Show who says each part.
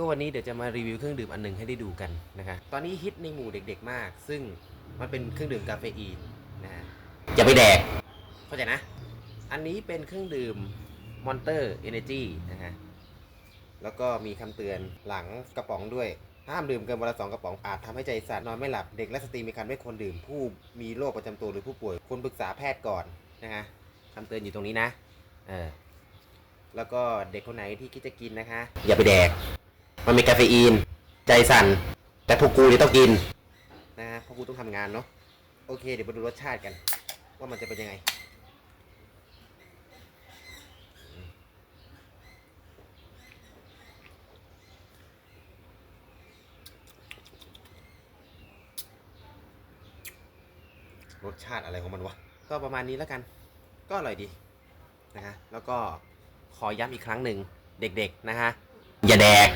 Speaker 1: ก็วันนี้เดี๋ยวจะมารีวิวเครื่องดื่มอันหนึงให้ได้ดูกันนะคะตอนนี้ฮิตในหมู่เด็กๆมาก ซึ่งมันเป็นเครื่องดื่มกาเฟอีนนะฮะอย่าไปแดกเข้าใจนะ อันนี้เป็นเครื่องดื่ม Monster Energy นะฮะแล้วก็มีคำเตือนหลังกระป๋องด้วย ห้ามดื่มเกินวันละสองกระป๋องอาจทำให้ใจสั่นนอนไม่หลับเด็กและสตรีมีคันไม่ควรดื่ม ผู้มีโรคประจำตัวหรือผู้ป่วยควรปรึกษาแพทย์ก่อนนะฮะคำเตือนอยู่ตรงนี้นะเออแล้วก็เด็กคนไหนที่คิดจะกินนะคะ อย่าไปแดก มันมีคาเฟอีน ใจสั่น แต่พวกกูเนี่ยต้องกิน นะฮะเพราะกูต้องทำงานเนาะ โอเค เดี๋ยวมาดูรสชาติกัน ว่ามันจะเป็นยังไง รสชาติอะไรของมันวะ ก็ประมาณนี้แล้วกัน ก็อร่อยดี นะฮะ แล้วก็ขอย้ำอีกครั้งหนึ่ง เด็กๆ นะฮะ อย่าแดก